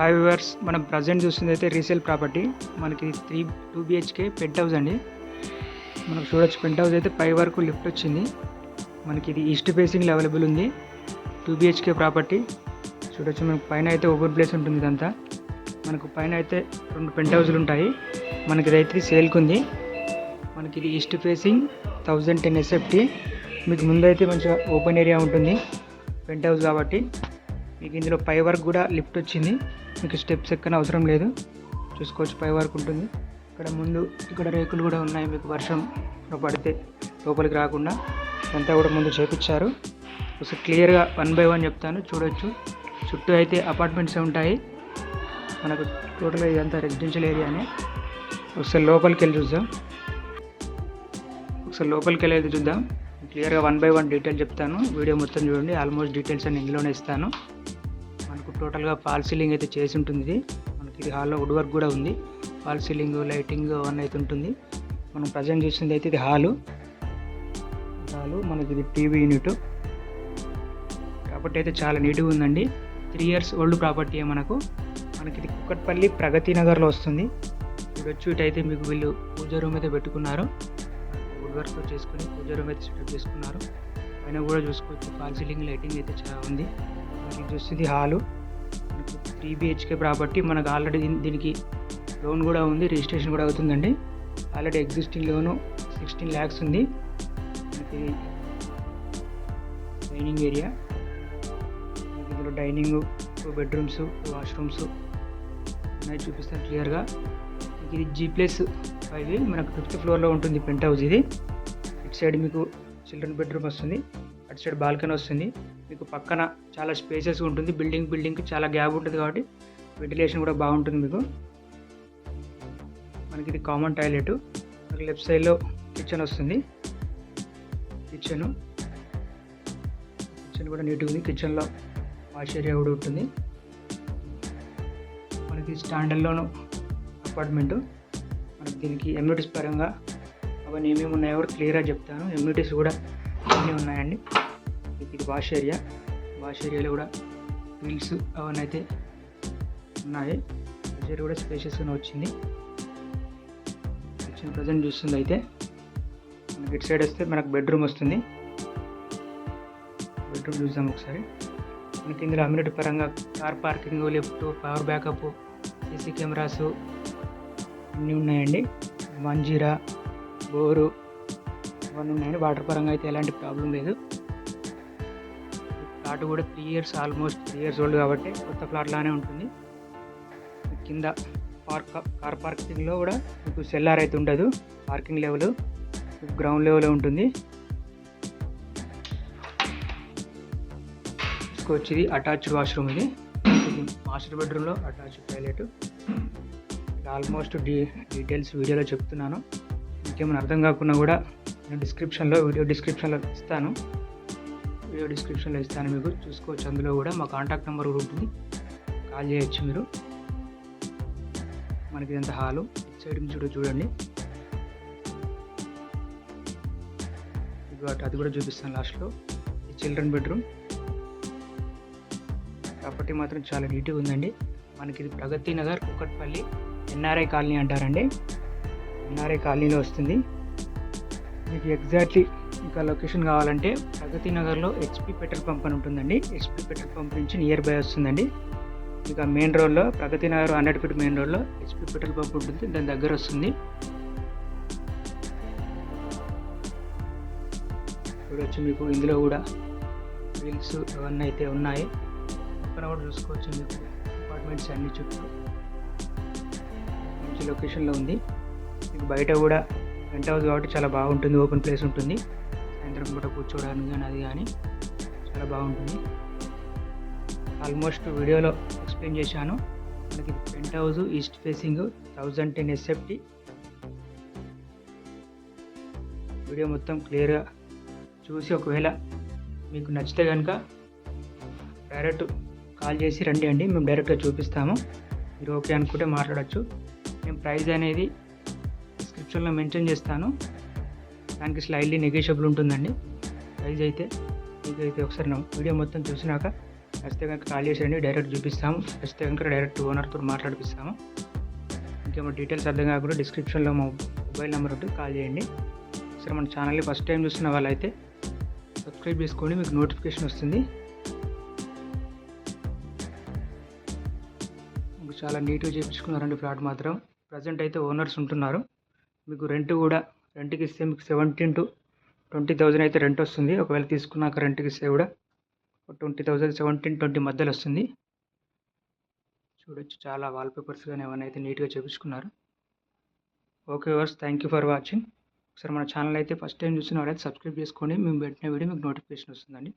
Hi viewers మనం present చూస్తుంది అయితే రీసేల్ ప్రాపర్టీ మనకి three two BHK penthouse అండి. మనకు చూడొచ్చు పెంట్ హౌస్ అయితే పై వరకు లిఫ్ట్ వచ్చింది. మనకి ఇది ఈస్ట్ ఫేసింగ్లో అవైలబుల్ ఉంది. టూ బిహెచ్కే ప్రాపర్టీ చూడొచ్చు మనకు పైన అయితే ఓపెన్ ప్లేస్ ఉంటుంది ఇదంతా. మనకు పైన అయితే రెండు పెంట్ హౌస్లు ఉంటాయి. మనకి ఇదైతే సేల్కి ఉంది. మనకి ఇది east facing thousand ten SFT మీకు ముందైతే మంచిగా ఓపెన్ ఏరియా ఉంటుంది. పెంట్ హౌస్ కాబట్టి. మీకు ఇందులో పై వరకు కూడా లిఫ్ట్ వచ్చింది. మీకు స్టెప్స్ ఎక్కన అవసరం లేదు. చూసుకోవచ్చు పై వరకు ఉంటుంది. ఇక్కడ ముందు ఇక్కడ రేకులు కూడా ఉన్నాయి మీకు వర్షం పడితే లోపలికి రాకుండా. అంతా కూడా ముందు చేపించారు. ఒకసారి క్లియర్గా వన్ బై వన్ చెప్తాను. చూడొచ్చు. చుట్టూ అయితే అపార్ట్మెంట్స్ ఉంటాయి. మనకు టోటల్గా ఇదంతా రెసిడెన్షియల్ ఏరియానే ఒకసారి లోపలికి వెళ్ళి చూద్దాం. ఒకసారి లోపలికి వెళ్ళి చూద్దాం. క్లియర్గా వన్ బై వన్ డీటెయిల్ చెప్తాను. వీడియో మొత్తం చూడండి. ఆల్మోస్ట్ డీటెయిల్స్ అని ఇందులోనే ఇస్తాను. టోటల్గా ఫాల్ సీలింగ్ అయితే చేసి ఉంటుంది ఇది. మనకి ఇది హాల్లో వుడ్ వర్క్ కూడా ఉంది. ఫాల్ సీలింగ్ లైటింగ్ అవన్నీ అయితే ఉంటుంది. మనం ప్రజెంట్ చూసింది అయితే ఇది హాలు. హాలు మనకి ఇది టీవీ యూనిట్. ప్రాపర్టీ అయితే చాలా నీట్గా ఉందండి. త్రీ ఇయర్స్ ఓల్డ్ ప్రాపర్టీ మనకు. మనకి ఇది కుక్కట్పల్లి ప్రగతి నగర్లో వస్తుంది. చూడొచ్చు ఇటైతే మీకు వీళ్ళు పూజ రూమ్ అయితే పెట్టుకున్నారు. వుడ్ వర్క్ చేసుకుని పూజ రూమ్ అయితే సెటప్ చేసుకున్నారు. పైన కూడా చూసుకోవచ్చు ఫాల్ సీలింగ్ లైటింగ్ అయితే చాలా ఉంది. మనకి చూస్తుంది హాలు. త్రీ బిహెచ్కే ప్రాపర్టీ మనకు ఆల్రెడీ దీనికి లోన్ కూడా ఉంది రిజిస్ట్రేషన్ కూడా అవుతుందండి. Already existing loan sixteen lakhs ఉంది. మనకి డైనింగ్ ఏరియా ఇందులో dining two bedrooms two washrooms ఉన్నాయి చూపిస్తాను క్లియర్గా. ఇది జీ ప్లస్ ఫైవ్ మనకు ఫిఫ్త్ ఫ్లోర్లో ఉంటుంది పెంట్ హౌస్ ఇది. ఇటు సైడ్ మీకు చిల్డ్రన్ బెడ్రూమ్ వస్తుంది అటు సైడ్ బాల్కనీ వస్తుంది. మీకు పక్కన చాలా స్పేసెస్ ఉంటుంది బిల్డింగ్ బిల్డింగ్కి చాలా గ్యాప్ ఉంటుంది కాబట్టి వెంటిలేషన్ కూడా బాగుంటుంది మీకు. మనకి ఇది కామన్ టాయిలెట్. మనకి లెఫ్ట్ సైడ్లో కిచెన్ వస్తుంది. కిచెన్. కిచెన్ కూడా నీట్గా ఉంది. కిచెన్లో వాష్ ఏరియా కూడా ఉంటుంది. మనకి స్టాండర్డ్లోను అపార్ట్మెంటు. మనకి దీనికి ఎమ్యూనిటీస్ పరంగా అవన్నీ ఏమేమి ఉన్నాయో కూడా క్లియర్గా చెప్తాను. ఎమ్యూనిటీస్ కూడా అన్నీ ఉన్నాయండి. ఇది వాష్ ఏరియా. వాష్ ఏరియాలో కూడా వీల్స్ అవన్నీ అయితే ఉన్నాయి. ఏరియా కూడా స్పేషియస్గానే వచ్చింది. వచ్చిన ప్రజెంట్ చూస్తుంది అయితే. మనకి ఇటు సైడ్ వస్తే మనకు బెడ్రూమ్ వస్తుంది. బెడ్రూమ్ చూద్దాం ఒకసారి. మనకి ఇందులో అమ్యూనిటీ పరంగా car parking lift power backup CC cameras అన్నీ ఉన్నాయండి. మంజీరా బోరు. ఇవన్నీ ఉన్నాయండి వాటర్ పరంగా అయితే ఎలాంటి ప్రాబ్లం లేదు. ప్లాట్ కూడా three years almost three years old కాబట్టి కొత్త ప్లాట్లానే ఉంటుంది. కింద పార్క్ కార్ పార్కింగ్లో కూడా మీకు సెల్లార్ అయితే ఉండదు. పార్కింగ్ లెవెల్ గ్రౌండ్ లెవెల్ ఉంటుంది. తీసుకోవచ్చు ఇది అటాచ్డ్ వాష్రూమ్ ఇది ఇది మాస్టర్ బెడ్రూమ్లో అటాచ్డ్ టాయిలెట్ ఆల్మోస్ట్ డీ డీటెయిల్స్ వీడియోలో చెప్తున్నాను. ఇంకేమైనా అర్థం కాకుండా కూడా నేను డిస్క్రిప్షన్లో వీడియో డిస్క్రిప్షన్లో ఇస్తాను. వీడియో డిస్క్రిప్షన్లో ఇస్తాను మీకు. చూసుకోవచ్చు. అందులో కూడా మా కాంటాక్ట్ నెంబర్ కూడా ఉంటుంది. కాల్ చేయొచ్చు మీరు. మనకి ఇదంతా హాలు ఇటు సైడ్ చూడ చూడండి. అటు అది కూడా చూపిస్తాను లాస్ట్లో ఈ చిల్డ్రన్ బెడ్రూమ్ ప్రాపర్టీ మాత్రం చాలా నీట్గా ఉందండి. మనకి ఇది ప్రగతి నగర్ కుక్కట్పల్లి ఎన్ఆర్ఐ కాలనీ అంటారండి. ఎన్ఆర్ఐ కాలనీలో వస్తుంది. మీకు ఎగ్జాక్ట్లీ ఇంకా లొకేషన్ కావాలంటే ప్రగతి నగర్లో హెచ్పి పెట్రోల్ పంప్ అని ఉంటుందండి. హెచ్పి పెట్రోల్ పంప్ నుంచి నియర్ బై వస్తుందండి. ఇక మెయిన్ రోడ్లో Pragathi Nagar hundred feet main రోడ్లో హెచ్పి పెట్రోల్ పంప్ ఉంటుంది. దాని దగ్గర వస్తుంది. చూడవచ్చు మీకు ఇందులో కూడా వీల్స్ అవన్నీ అయితే ఉన్నాయి. పక్కన కూడా చూసుకోవచ్చు మీకు అపార్ట్మెంట్స్ అన్ని చుట్టూ. మంచి లొకేషన్లో ఉంది. మీకు బయట కూడా పెంట్ హౌస్ కాబట్టి చాలా బాగుంటుంది ఓపెన్ ప్లేస్ ఉంటుంది. సాయంత్రం కూడా కూర్చోవడానికి కానీ అది కానీ చాలా బాగుంటుంది. ఆల్మోస్ట్ వీడియోలో ఎక్స్ప్లెయిన్ చేశాను. మనకి penthouse east facing thousand ten SFT video మొత్తం క్లియర్గా చూసి ఒకవేళ మీకు నచ్చితే కనుక డైరెక్ట్ కాల్ చేసి రండి అండి. మేము డైరెక్ట్గా చూపిస్తాము. మీరు ఓకే అనుకుంటే మాట్లాడచ్చు. మేము ప్రైజ్ అనేది డిస్క్రిప్షన్లో మెన్షన్ చేస్తాను. దానికి స్లైడ్లీ నెగేషబుల్ ఉంటుందండి. ప్రైజ్ అయితే మీకు అయితే ఒకసారి వీడియో మొత్తం చూసినాక నచ్చితే కనుక కాల్ చేసేయండి డైరెక్ట్ చూపిస్తాము. నచ్చితే కనుక డైరెక్ట్ ఓనర్తో మాట్లాడిపిస్తాము. ఇంకేమో డీటెయిల్స్ అర్థం కాకుండా డిస్క్రిప్షన్లో మా మొబైల్ నెంబర్ ఉంటుంది కాల్ చేయండి. సరే మన ఛానల్ని ఫస్ట్ టైం చూస్తున్న వాళ్ళైతే సబ్స్క్రైబ్ చేసుకోండి మీకు నోటిఫికేషన్ వస్తుంది. చాలా నీట్గా చేయించుకున్నారండి ఫ్లాట్ మాత్రం. ప్రజెంట్ అయితే ఓనర్స్ ఉంటున్నారు. మీకు రెంట్ కూడా రెంట్కి ఇస్తే మీకు సెవెంటీన్ టు ట్వంటీ థౌజండ్ అయితే రెంట్ వస్తుంది. ఒకవేళ తీసుకున్నాక రెంట్కి ఇస్తే కూడా ట్వంటీ థౌజండ్ సెవెంటీన్ ట్వంటీ మధ్యలో వస్తుంది. చూడొచ్చు చాలా వాల్పేపర్స్ కానీ ఏమైనా అయితే నీట్గా చేపించుకున్నారు. ఓకే వర్స్ థ్యాంక్ యూ ఫర్ వాచింగ్ ఒకసారి మన ఛానల్ అయితే ఫస్ట్ టైం చూసిన వాళ్ళైతే సబ్స్క్రైబ్ చేసుకోండి. మేము పెట్టిన వీడియో మీకు నోటిఫికేషన్ వస్తుందండి.